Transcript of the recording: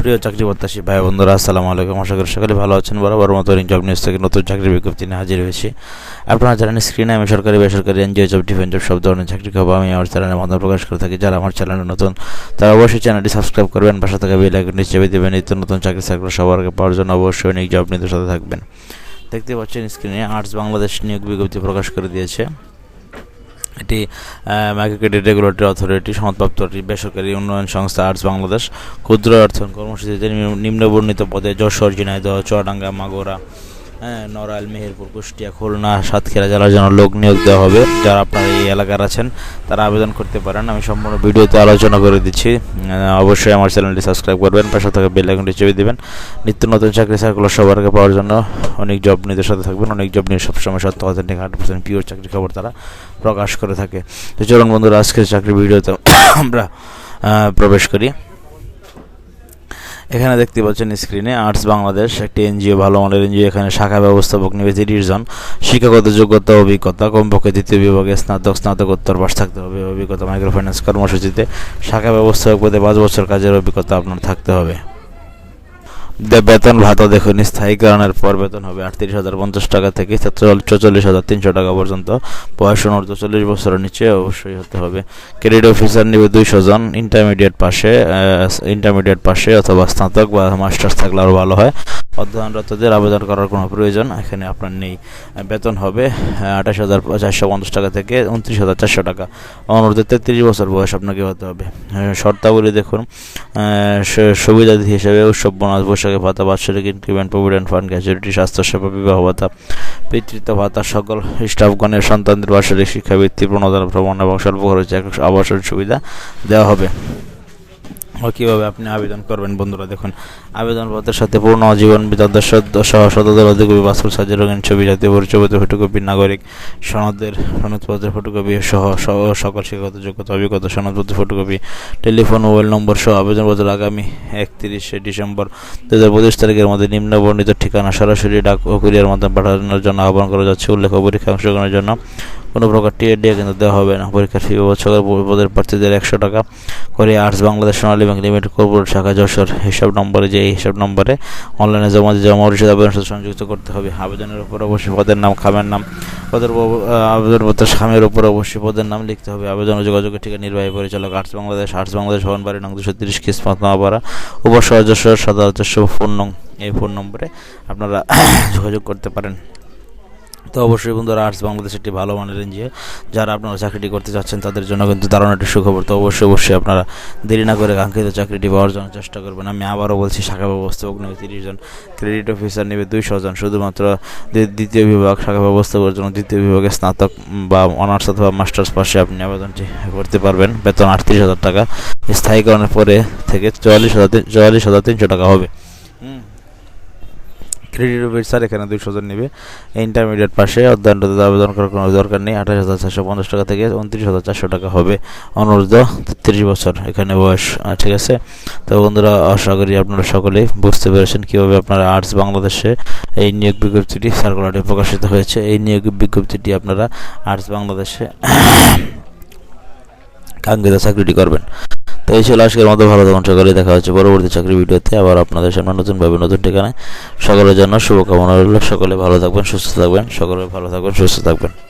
প্রিয় চাকরি প্রত্যাশী ভাই বন্ধুরা, আসসালামু আলাইকুম। আশা করি সকালে ভালো আছেন। বরাবর মতো জব নিউজ থেকে নতুন চাকরির বিজ্ঞপ্তি নিয়ে হাজির হয়েছি। আপনারা জানেন স্ক্রিনে আমি সরকারি, বেসরকারি, এনজিও জব ডিফেন্স জব সব ধরনের চাকরি খবর আমি আমার চ্যানেলের মাধ্যমে প্রকাশ করে থাকি। যারা আমার চ্যানেলে নতুন, তারা অবশ্যই চ্যানেলটি সাবস্ক্রাইব করবেন। পাশে থাকা বেল আইকনটি চেপে দেবেন। নিত্য নতুন চাকরি সার্কুলার সবার আগে পাওয়ার জন্য অবশ্যই অনেক জব নিতে সাথে থাকবেন। দেখতে পাচ্ছেন স্ক্রিনে আর্টস বাংলাদেশ নিয়োগ বিজ্ঞপ্তি প্রকাশ করে দিয়েছে। এটি ক্রেডিট রেগুলেটরি অথরিটি সনদপ্রাপ্ত বেসরকারি উন্নয়ন সংস্থা আর্টস বাংলাদেশ ক্ষুদ্র অর্থায়ন কর্মসূচিতে নিম্নবর্ণিত পদে যশোর, ঝিনাইদহ, চুয়াডাঙ্গা, মাগুরা। হ্যাঁ মেহেরপুর, কুষ্টিয়া, খুলনা, সাতক্ষীরা জেলার জন্য লোক নিয়োগ দেওয়া হবে। যারা আপনার এই এলাকার আছেন, তারা আবেদন করতে পারেন। আমি সম্পূর্ণ ভিডিওতে আলোচনা করে দিচ্ছি। অবশ্যই আমার চ্যানেলটি সাবস্ক্রাইব করবেন, পাশে থাকা বেল আইকনটি চেপে দেবেন। নিত্য নতুন চাকরি সার্কুলার সবার আগে পাওয়ার জন্য অনেক জব নিতে সাথে থাকবেন। অনেক জব নিয়ে সবসময় সত্য অথেন্টিক হান্ড্রেড পার্সেন্ট পিওর চাকরি খবর তারা প্রকাশ করে থাকে। তো চলুন বন্ধুরা, আজকের চাকরি ভিডিওতে আমরা প্রবেশ করি। এখানে দেখতে পাচ্ছেন স্ক্রিনে আর্টস বাংলাদেশ একটি এনজিও ভালো মানের এনজিও এখানে শাখা ব্যবস্থাপক নিবে তিরিশ জন। শিক্ষাগত যোগ্যতা, অভিজ্ঞতা, কমপক্ষে দ্বিতীয় বিভাগে স্নাতক, স্নাতকোত্তর, পাশ থাকতে হবে। অভিজ্ঞতা মাইক্রো ফাইন্যান্স কর্মসূচিতে শাখা ব্যবস্থাপক পদে পাঁচ বছর কাজের অভিজ্ঞতা আপনার থাকতে হবে। বেতন ভাতা দেখুন স্থায়ীকরণের পর বেতন হবে আটত্রিশ হাজার পঞ্চাশ টাকা থেকে চল্লিশ হাজার তিনশো টাকা পর্যন্ত। বয়স অনূর্ধ্ব চল্লিশ বছরের নিচে অবশ্যই হতে হবে। ক্রেডিট অফিসার নেবে দুইশো জন। ইন্টারমিডিয়েট পাশে ইন্টারমিডিয়েট পাশে অথবা স্নাতক বা মাস্টার্স থাকলে আরও ভালো হয়। অধ্যয়নরতদের আবেদন করার কোনো প্রয়োজন এখানে আপনার নেই। বেতন হবে আঠাশ হাজার চারশো পঞ্চাশ টাকা থেকে উনত্রিশ হাজার চারশো টাকা। অনূর্ধ্ব তেত্রিশ বছর বয়স আপনাকে হতে হবে। শর্তাবলী দেখুন সুবিধাদি হিসেবে উৎসব বোনাস বৈশাখী ভাতা, বাৎসরিক ইনক্রিমেন্ট প্রভিডেন্ট ফান্ড গ্যাচুরিটি স্বাস্থ্যসেবা, বিবাহ ভাতা, পিতৃত্ব ভাতা, সকল স্টাফগণের সন্তানদের বাৎসরিক শিক্ষাবৃত্তি, প্রণোদন, ভ্রমণ এবং স্বল্প খরচে আবাসন সুবিধা দেওয়া হবে। কীভাবে আপনি আবেদন করবেন বন্ধুরা দেখুন, আবেদনপত্রের সাথে পূর্ণ জীবন বিদ্যার সহ শতদের অধিক পাসপোর্ট সাইজের রঙিন ছবি, জাতীয় পরিচয়পত্র, ফটোকপি, নাগরিক সনদের, সনদপত্রের ফটোকপি সহ সকল শিক্ষাগত যোগ্যতা, অভিজ্ঞতা সনদপত্র ফটোকপি, টেলিফোন, মোবাইল নম্বর সহ আবেদনপত্র আগামী একত্রিশে ডিসেম্বর দু হাজার পঁচিশ তারিখের মধ্যে নিম্ন বর্ণিত ঠিকানা সরাসরি ডাক ও কুরিয়ার মাধ্যমে পাঠানোর জন্য আহ্বান করা যাচ্ছে। উল্লেখ পরীক্ষা অংশগ্রহণের জন্য কোনো প্রকার টিএডিএ কিন্তু দেওয়া হবে না পরীক্ষার ফি বছরের পদের প্রার্থীদের একশো টাকা করে arts Bangladesh Sonali bank limited corporate শাখা যশোর হিসাব নম্বরে যে হিসাব নম্বরে অনলাইনে জমা দিয়ে জমা পরিষদ আবেদনের সাথে সংযুক্ত করতে হবে আবেদনের উপর অবশ্যই পদের নাম খামের নাম পদের আবেদনপত্র খামের উপর অবশ্যই পদের নাম লিখতে হবে আবেদন ও যোগাযোগের ঠিকানা নির্বাহী পরিচালক আর্টস বাংলাদেশ আর্টস বাংলাদেশ ভবন বাড়ি নং দুশো তিরিশ কিসমত নোয়াপাড়া উপসহ যশোর সাতাশ চারশো ফোন নং এই ফোন নম্বরে আপনারা যোগাযোগ করতে পারেন তো অবশ্যই বন্ধুরা আর্টস বাংলাদেশ একটি ভালো মানের এনজিও যারা আপনারা চাকরিটি করতে চাচ্ছেন, তাদের জন্য কিন্তু দারুণ একটি সুখবর। তো অবশ্যই অবশ্যই আপনারা দেরি না করে কাঙ্ক্ষিত চাকরিটি পাওয়ার জন্য চেষ্টা করবেন। আমি আবারও বলছি, শাখা ব্যবস্থাপক নেবে তিরিশ জন ক্রেডিট অফিসার নেবে দুইশো জন। শুধুমাত্র দ্বিতীয় বিভাগ, শাখা ব্যবস্থাপকের জন্য দ্বিতীয় বিভাগে স্নাতক বা অনার্স অথবা মাস্টার্স পাশে আপনি আবেদনটি করতে পারবেন। বেতন আটত্রিশ হাজার টাকা। স্থায়ীকরণের পরে থেকে চুয়াল্লিশ হাজার চুয়াল্লিশ হাজার তিনশো টাকা হবে। হুম। ক্রেডিট অফিসার এখানে দুইশো জন নেবে। ইন্টারমিডিয়েট পাশে অধ্যয়নরত আবেদন করার কোনো দরকার নেই। আঠাশ হাজার চারশো পঞ্চাশ টাকা থেকে উনত্রিশ হাজার চারশো টাকা হবে। অনুরোধ তেত্রিশ বছর এখানে বয়স ঠিক আছে? তো বন্ধুরা, আশা করি আপনারা সকলেই বুঝতে পেরেছেন কীভাবে আপনারা আর্টস বাংলাদেশে এই নিয়োগ বিজ্ঞপ্তিটি সার্কুলারটি প্রকাশিত হয়েছে। এই নিয়োগ বিজ্ঞপ্তিটি আপনারা আর্টস বাংলাদেশে কাঙ্ক্ষিত চাকরিটি করবেন। তো এই ছিল আজকের মতো ভালো থাকুন সকালে দেখা হচ্ছে পরবর্তী চাকরি ভিডিওতে। আবার আপনাদের সামনে নতুনভাবে নতুন ঠিকানায়। সকলের জন্য শুভকামনা রইল। সকলে ভালো থাকবেন, সুস্থ থাকবেন। সকলে ভালো থাকবেন, সুস্থ থাকবেন।